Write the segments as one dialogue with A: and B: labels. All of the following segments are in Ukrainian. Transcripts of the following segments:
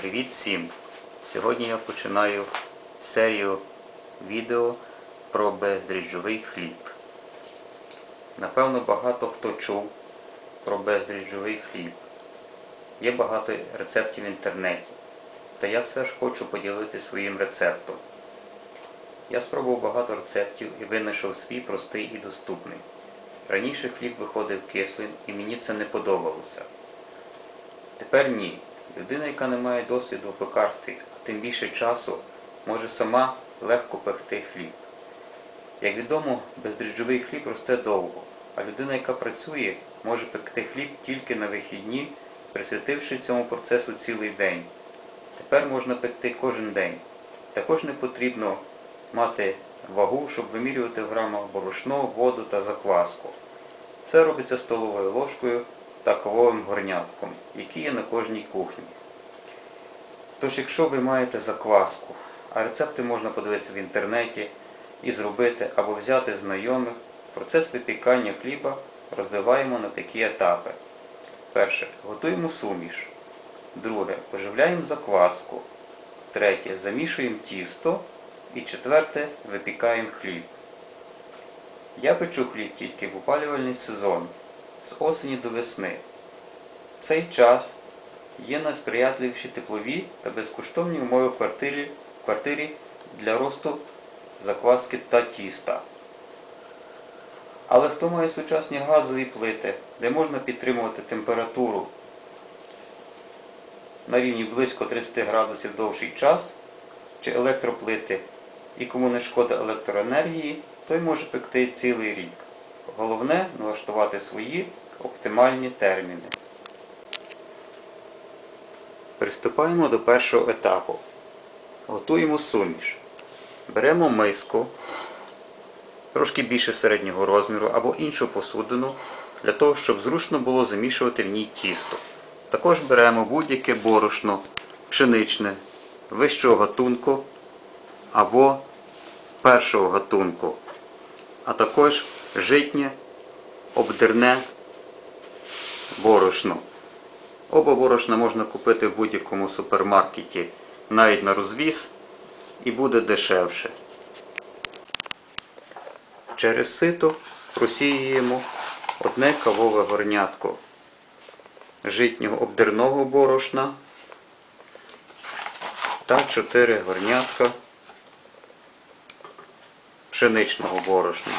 A: Привіт всім! Сьогодні я починаю серію відео про бездріжджовий хліб. Напевно, багато хто чув про бездріжджовий хліб. Є багато рецептів в інтернеті. Та я все ж хочу поділитися своїм рецептом. Я спробував багато рецептів і винайшов свій простий і доступний. Раніше хліб виходив кислим і мені це не подобалося. Тепер ні. Людина, яка не має досвіду в пекарстві, тим більше часу, може сама легко пекти хліб. Як відомо, бездріжджовий хліб росте довго, а людина, яка працює, може пекти хліб тільки на вихідні, присвятивши цьому процесу цілий день. Тепер можна пекти кожен день. Також не потрібно мати вагу, щоб вимірювати в грамах борошно, воду та закваску. Все робиться столовою ложкою та кавовим горнятком, які є на кожній кухні. Тож, якщо ви маєте закваску, а рецепти можна подивитися в інтернеті і зробити або взяти в знайомих, процес випікання хліба розбиваємо на такі етапи. Перше. Готуємо суміш. Друге. Поживляємо закваску. Третє. Замішуємо тісто. І четверте. Випікаємо хліб. Я печу хліб тільки в опалювальний сезон, з осені до весни. В цей час є найсприятливіші теплові та безкоштовні умови в квартирі, в квартирі для росту закваски та тіста. Але хто має сучасні газові плити, де можна підтримувати температуру на рівні близько 30 градусів довший час, чи електроплити, і кому не шкода електроенергії, той може пекти цілий рік. Головне налаштувати свої оптимальні терміни. Приступаємо до першого етапу. Готуємо суміш. Беремо миску, трошки більше середнього розміру або іншу посудину, для того, щоб зручно було замішувати в ній тісто. Також беремо будь-яке борошно, пшеничне, вищого гатунку або першого гатунку, а також житнє, обдирне борошно. Оба борошна можна купити в будь-якому супермаркеті, навіть на розвіз, і буде дешевше. Через сито просіюємо одне кавове горнятко житнього обдирного борошна та 4 горнятка пшеничного борошна.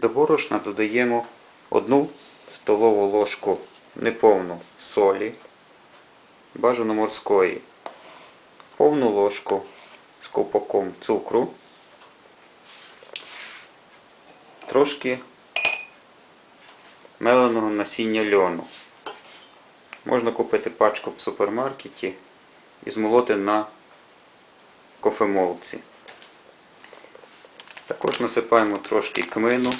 A: До борошна додаємо одну столову ложку неповну солі, бажано морської, повну ложку з ковпаком цукру, трошки меленого насіння льону. Можна купити пачку в супермаркеті і змолоти на кофемолці. Також насипаємо трошки кмину.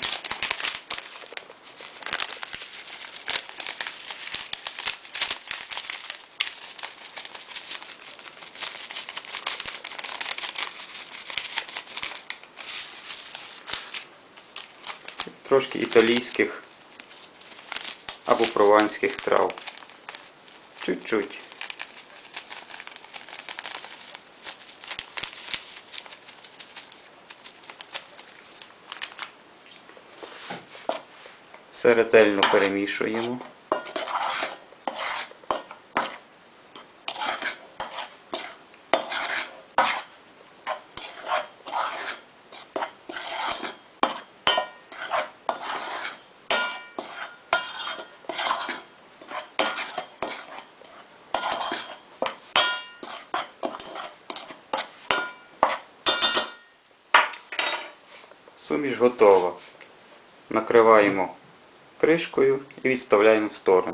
A: Трошки італійських або прованських трав. Чуть-чуть. Все ретельно перемішуємо. Суміш готова. Накриваємо кришкою і відставляємо в сторону.